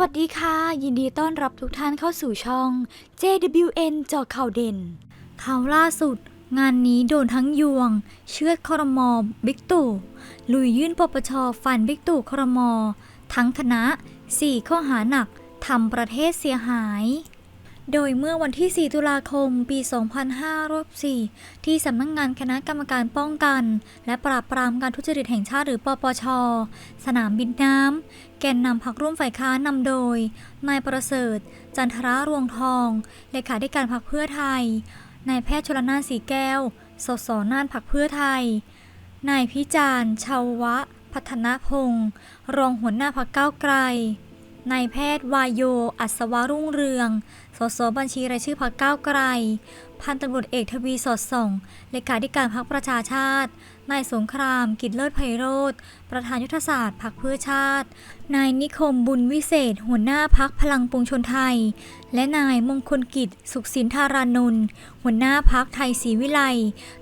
วัสดีค่ะ ยินดีต้อนรับทุกท่านเข้าสู่ช่อง JWN จอข่าวเด่น ข่าวล่าสุด งานนี้โดนทั้งยวง เชือดคอรมอบิ๊กตู่ลุยยื่นปปชฟันบิ๊กตู่คอรมอทั้งคณะ 4 ข้อหาหนักทำประเทศเสียหาย โดยเมื่อวันที่ 4 ตุลาคม ปี 2504ที่สำนักงงานคณะกรรมการป้องกัน และปราบปรามการทุจริตแห่งชาติหรือปปช สนามบินน้ำ แกนนำพักร่วมฝ่ายค้านนำโดย นายประเสริฐ จันทรารวงทอง เลขาธิการพักเพื่อไทย นายแพทย์ชลนานสีแก้ว สสน่านพักเพื่อไทย นายพิจารณ์ชาวะ พัฒนพงศ์รองหัวหน้าพักเก้าวไกล นายแพทย์วายโย อัศวรุ่งเรือง สสบัญชีรายชื่อพักก้าวไกล พันตำรวจเอกทวีสอดส่ง เลขาธิการพักประชาชาติ นายสงคราม กิจเลิศไพโรธ ประธานยุทธศาสตร์พักเพื่อชาติ นายนิคมบุญวิเศษ หัวหน้าพักพลังปวงชนไทย และนายมงคลกิจ สุขสินธารานนท์หัวหน้าพักไทยศรีวิไล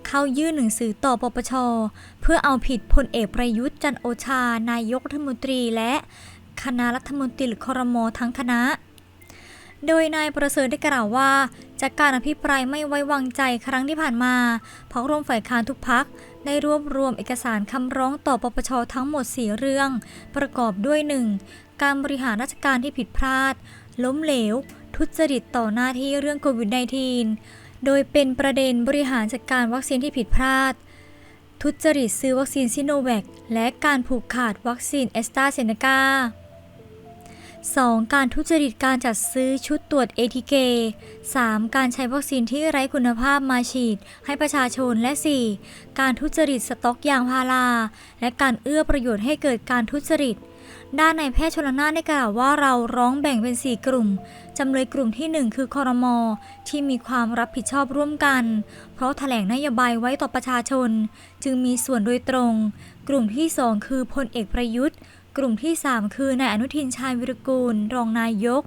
เข้ายื่นหนังสือต่อปปช เพื่อเอาผิดพลเอกประยุทธ์จันโอชา นายกรัฐมนตรีและ คณะรัฐมนตรีหรือครมทั้งคณะ โดยนายประเสริฐได้กล่าวว่า จากการอภิปรายไม่ไว้วางใจครั้งที่ผ่านมาพักร่วมฝ่ายค้านทุกพักได้รวบรวมเอกสารคำร้องต่อปปชทั้งหมด 4 เรื่อง ประกอบด้วย 1. การบริหารราชการที่ผิดพลาด ล้มเหลว ทุจริตต่อหน้าที่เรื่องโควิด -19 โดยเป็นประเด็นบริหารจัดการวัคซีนที่ผิดพลาด ทุจริตซื้อวัคซีนซิโนแวคและการผูกขาดวัคซีนแอสตราเซเนกา 2. การทุจริตการจัดซื้อชุดตรวจ ATK 3. การใช้วัคซีนที่ไร้คุณภาพมาฉีดให้ประชาชนและ 4. การทุจริตสต็อกยางพารา และการเอื้อประโยชน์ให้เกิดการทุจริต ด้านในแพทย์ชลนานได้กล่าวว่าเราร้องแบ่งเป็น 4 กลุ่ม จำเลยกลุ่มที่ 1 คือคอรมอที่มีความรับผิดชอบร่วมกัน เพราะแถลงนโยบายไว้ต่อประชาชน จึงมีส่วนโดยตรง กลุ่มที่ 2 คือพลเอกประยุทธ์ กลุ่มที่ 3 คือนายอนุทินชาญวิรกูล รองนายก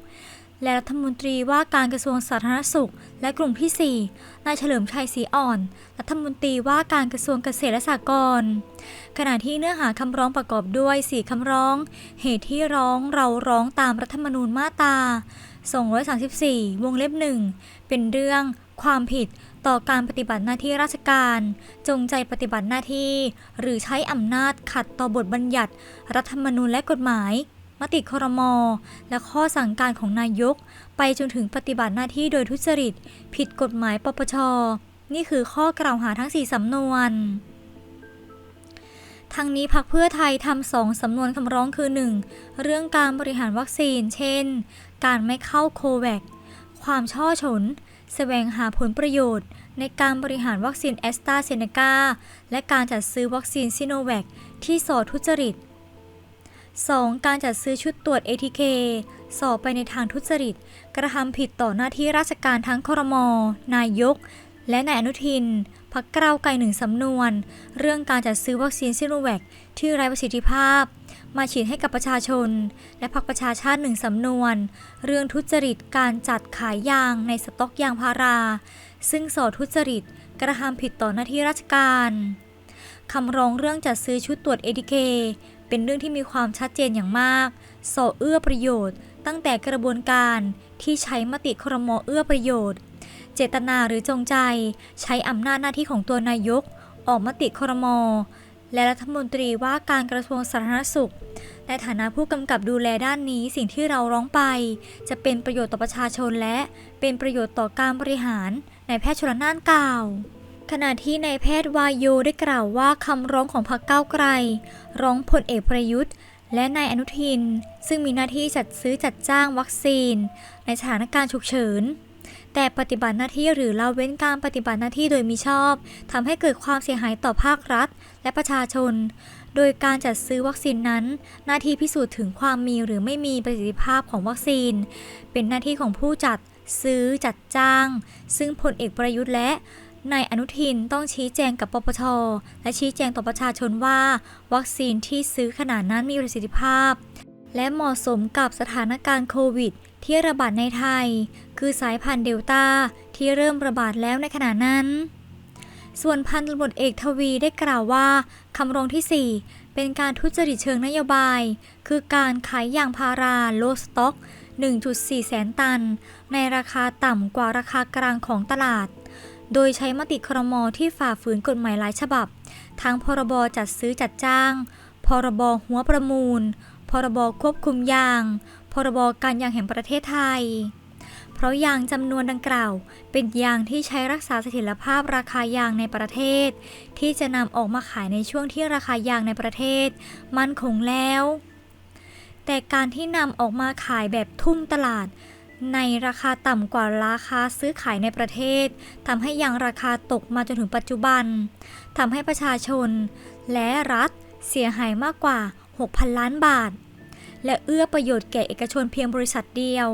และรัฐมนตรีว่าการกระทรวงสาธารณสุข และกลุ่มที่ 4 นายเฉลิมชัยศรีอ่อน รัฐมนตรีว่าการกระทรวงเกษตรและสหกรณ์ขณะที่เนื้อหาคำร้องประกอบด้วย 4 คำร้อง เหตุที่ร้องเราร้องตามรัฐธรรมนูญมาตรา234 วงเล็บหนึ่งเป็นเรื่องความผิด ต่อการปฏิบัติหน้าที่ราชการ จงใจปฏิบัติหน้าที่ หรือใช้อำนาจขัดต่อบทบัญญัติ รัฐธรรมนูญและกฎหมาย มติครมและข้อสั่งการของนายก ไปจนถึงปฏิบัติหน้าที่โดยทุจริต ผิดกฎหมายปปช นี่คือข้อกล่าวหาทั้ง 4สำนวนทั้งนี้พักเพื่อไทยทำสองสำนวนคำร้องคือ 1. เรื่องการบริหารวัคซีน เช่น การไม่เข้าโควัค ความช่อฉนแสวงหาผลประโยชน์ ในการบริหารวัคซีนแอสตราเซเนกาและการจัดซื้อวัคซีนซิโนแวคที่สอทุจริต 2. การจัดซื้อชุดตรวจ ATK สอบไปในทางทุจริต กระทำผิดต่อหน้าที่ราชการทั้งครม นายก และนายอนุทิน พักเกล้าไกลหนึ่งสำนวน เรื่องการจัดซื้อวัคซีนซิโนแวคที่ไร้ประสิทธิภาพ มาฉีดให้กับประชาชน และพักประชาชาติหนึ่งสำนวน เรื่องทุจริตการจัดขายยางในสต็อกยางพารา ซึ่งส่อทุจริตกระทำผิดต่อหน้าที่ราชการคำร้องเรื่องจัดซื้อชุดตรวจ ATK เคเป็นเรื่องที่มีความชัดเจนอย่างมาก ส่อเอื้อประโยชน์ ตั้งแต่กระบวนการที่ใช้มติครมอเอื้อประโยชน์ เจตนาหรือจงใจ ใช้อำนาจหน้าที่ของตัวนายก ออกมติครม และรัฐมนตรีว่าการกระทรวงสาธารณสุข ในฐานะผู้กำกับดูแลด้านนี้สิ่งที่เราร้องไป จะเป็นประโยชน์ต่อประชาชนและเป็นประโยชน์ต่อการบริหารในแพทย์ชลน่านกล่าวขณะที่นายแพทย์วายโยได้กล่าวว่าคำร้องของพรรคก้าวไกล ร้องพลเอกประยุทธ์ และนายอนุทิน ซึ่งมีหน้าที่จัดซื้อจัดจ้างวัคซีน ในสถานการณ์ฉุกเฉิน แต่ปฏิบัติหน้าที่หรือละเว้นการปฏิบัติหน้าที่โดยมิชอบทำให้เกิดความเสียหายต่อภาครัฐ และประชาชน โดยการจัดซื้อวัคซีนนั้น หน้าที่พิสูจน์ถึงความมีหรือไม่มีประสิทธิภาพของวัคซีน เป็นหน้าที่ของผู้จัดซื้อจัดจ้าง ซึ่งพลเอกประยุทธ์และนายอนุทินต้องชี้แจงกับปปช และชี้แจงต่อประชาชนว่า วัคซีนที่ซื้อขนาดนั้นมีประสิทธิภาพ และเหมาะสมกับสถานการณ์โควิด ที่ระบาดในไทย คือสายพันธุ์เดลต้าที่เริ่มระบาดแล้วในขณะนั้น ส่วนพันตำรวจเอกทวีได้กล่าวว่าคำร้องที่ 4 เป็นการทุจริตเชิงนโยบาย คือการขายยางพาราโลสต็อก 1.4 แสนตัน ในราคาต่ำกว่าราคากลางของตลาด โดยใช้มติครมที่ฝ่าฝืนกฎหมายหลายฉบับ ทั้งพรบจัดซื้อจัดจ้าง พรบหัวประมูล รบควบคุมยาง พรบการยางแห่งประเทศไทย เพราะยางจำนวนดังกล่าว เป็นยางที่ใช้รักษาเสถียรภาพราคายางในประเทศ ที่จะนำออกมาขายในช่วงที่ราคายางในประเทศ มั่นคงแล้ว แต่การที่นำออกมาขายแบบทุ่มตลาดในราคาต่ำกว่าราคาซื้อขายในประเทศทำให้ยางราคาตกมาจนถึงปัจจุบันทำให้ประชาชน และรัฐเสียหายมากกว่า 6,000 ล้านบาท และเอื้อประโยชน์แก่เอกชนเพียงบริษัทเดียว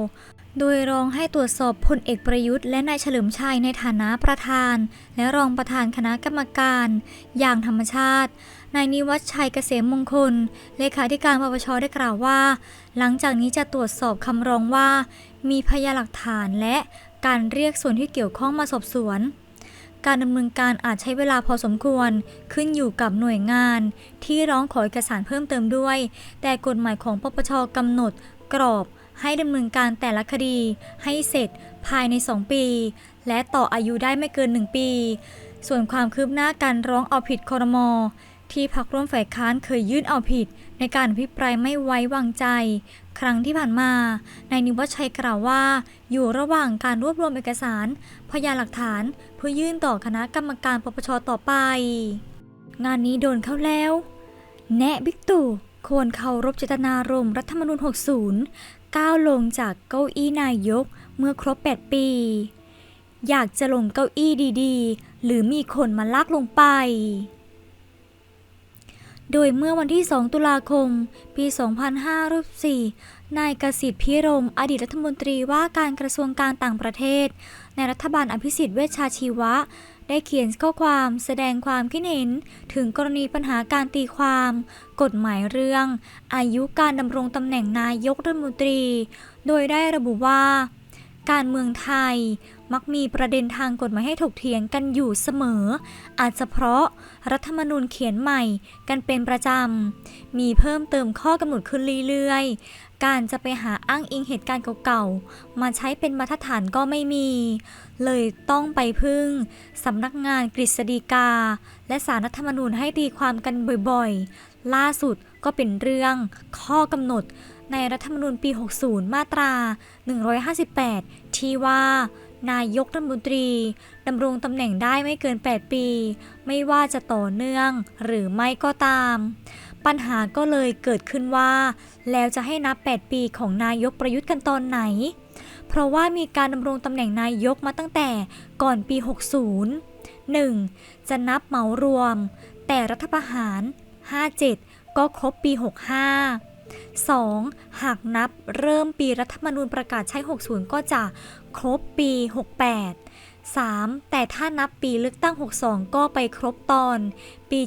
โดยร้องให้ตรวจสอบพลเอกประยุทธ์และนายเฉลิมชัยในฐานะประธาน และรองประธานคณะกรรมการ อย่างธรรมชาตินายนิวัฒชัยเกษมมงคล เลขาธิการปปชได้กล่าวว่า หลังจากนี้จะตรวจสอบคำร้องว่า มีพยานหลักฐานและการเรียกส่วนที่เกี่ยวข้องมาสอบสวน การดำเนินการอาจใช้เวลาพอสมควร ขึ้นอยู่กับหน่วยงาน ที่ร้องขอเอกสารเพิ่มเติมด้วย แต่กฎหมายของปปชกำหนด กรอบให้ดำเนินการแต่ละคดี ให้เสร็จภายใน 2 ปี และต่ออายุได้ไม่เกิน 1 ปี ส่วนความคืบหน้าการร้องเอาผิดคอรมอ ที่พักร่วมฝ่ายค้านเคยยื่นเอาผิด ในการอภิปรายไม่ไว้วางใจ ครั้งที่ผ่านมานายนิวัฒชัยกล่าวว่า อยู่ระหว่างการรวบรวมเอกสาร พยานหลักฐาน เพื่อยื่นต่อคณะกรรมการปปชต่อไป งานนี้โดนเข้าแล้ว แนะบิ๊กตู่ควรเคารพเจตนารมณ์รัฐธรรมนูญ 60 ก้าวลงจากเก้าอี้นายกเมื่อครบ 8 ปี อยากจะลงเก้าอี้ดีๆ หรือมีคนมาลากลงไป โดยเมื่อวันที่ 2 ตุลาคม ปี 2504นายกสิทธิ์พิรม อดีตรัฐมนตรีว่าการกระทรวงการต่างประเทศ ในรัฐบาลอภิสิทธิ์เวชชาชีวะ ได้เขียนข้อความแสดงความคิดเห็น ถึงกรณีปัญหาการตีความ กฎหมายเรื่อง อายุการดำรงตำแหน่งนายกรัฐมนตรี โดยได้ระบุว่า การเมืองไทยมักมีประเด็นทางกฎหมายให้ถกเถียงกันอยู่เสมอ อาจจะเพราะรัฐธรรมนูญเขียนใหม่กันเป็นประจำ มีเพิ่มเติมข้อกำหนดขึ้นเรื่อยๆ การจะไปหาอ้างอิงเหตุการณ์เก่าๆ มาใช้เป็นมาตรฐานก็ไม่มี เลยต้องไปพึ่งสำนักงานกฤษฎีกา และสารรัฐธรรมนูญให้ตีความกันบ่อยๆ ล่าสุดก็เป็นเรื่องข้อกำหนดในรัฐธรรมนูญปี 60 มาตรา 158 ที่ว่านายกรัฐมนตรีดำรงตำแหน่งได้ไม่เกิน 8 ปี ไม่ว่าจะต่อเนื่องหรือไม่ก็ตาม ปัญหาก็เลยเกิดขึ้นว่า แล้วจะให้นับ 8 ปีของนายกประยุทธ์กันตอนไหน เพราะว่ามีการดำรงตำแหน่งนายกมาตั้งแต่ก่อนปี 60 1. จะนับเหมารวม แต่รัฐประหาร 57 ก็ครบปี 65 2. หากนับเริ่มปีรัฐธรรมนูญประกาศใช้ 60 ก็จะครบปี 68 3. แต่ถ้านับปีเลือกตั้ง 62 ก็ไปครบตอน ปี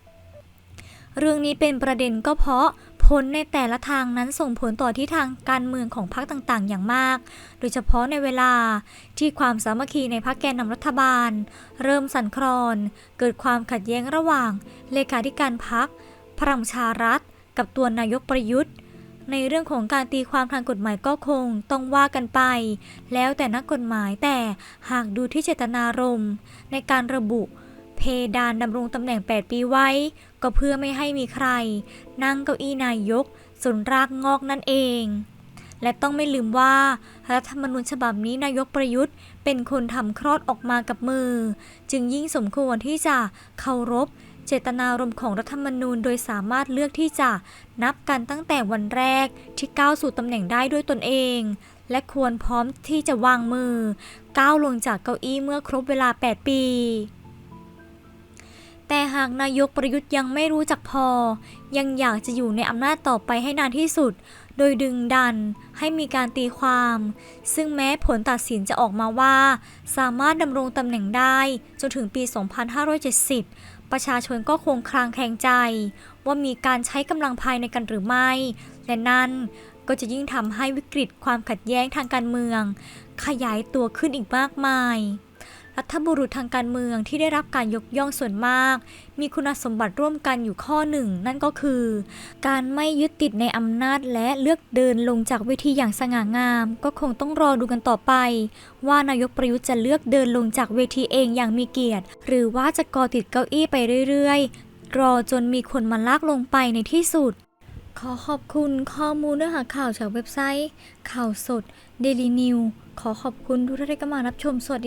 70 เรื่องนี้เป็นประเด็นก็เพราะ ผลในแต่ละทางนั้นส่งผลต่อที่ทางการเมืองของพรรคต่างๆ อย่างมาก โดยเฉพาะในเวลาที่ความสามัคคีในพรรคแกนนำรัฐบาล เริ่มสั่นคลอน เกิดความขัดแย้งระหว่าง เลขาธิการพรรคพลังประชารัฐ กับตัวนายกประยุทธ์ ในเรื่องของการตีความทางกฎหมายก็คงต้องว่ากันไป แล้วแต่นักกฎหมายแต่หากดูที่เจตนารมณ์ในการระบุเพดานดำรงตำแหน่ง 8 ปีไว้ ก็เพื่อไม่ให้มีใคร นั่งเก้าอี้นายกจนรากงอกนั่นเอง และต้องไม่ลืมว่ารัฐธรรมนูญฉบับนี้นายกประยุทธ์ เป็นคนทำคลอดออกมากับมือ จึงยิ่งสมควรที่จะเคารพเจตนารมณ์ของรัฐธรรมนูญโดยสามารถเลือกที่จะนับกันตั้งแต่วันแรกที่ก้าวสู่ตำแหน่งได้ด้วยตนเอง และควรพร้อมที่จะวางมือ ก้าวลงจากเก้าอี้เมื่อครบเวลา 8 ปี แต่หากนายกประยุทธ์ยังไม่รู้จักพอ ยังอยากจะอยู่ในอำนาจต่อไปให้นานที่สุด โดยดึงดันให้มีการตีความ ซึ่งแม้ผลตัดสินจะออกมาว่า สามารถดำรงตำแหน่งได้จนถึงปี 2570 ประชาชนก็คงคลางแคลงใจ ว่ามีการใช้กำลังภายในกันหรือไม่ และนั่นก็จะยิ่งทำให้วิกฤตความขัดแย้งทางการเมือง ขยายตัวขึ้นอีกมากมาย รัฐบุรุษทางการเมืองที่ได้รับการยกย่องส่วนมาก มีคุณสมบัติร่วมกันอยู่ข้อหนึ่ง นั่นก็คือ การไม่ยึดติดในอำนาจและเลือกเดินลงจากเวทีอย่างสง่างาม ก็คงต้องรอดูกันต่อไป ว่านายกประยุทธ์จะเลือกเดินลงจากเวทีเองอย่างมีเกียรติ หรือว่าจะกอติดเก้าอี้ไปเรื่อยๆ รอจนมีคนมาลากลงไปในที่สุดขอขอบคุณข้อมูลเนื้อหาข่าวจากเว็บไซต์ ข่าวสด Daily New ขอขอบคุณทุกท่านที่เข้ามารับชมสวัสดี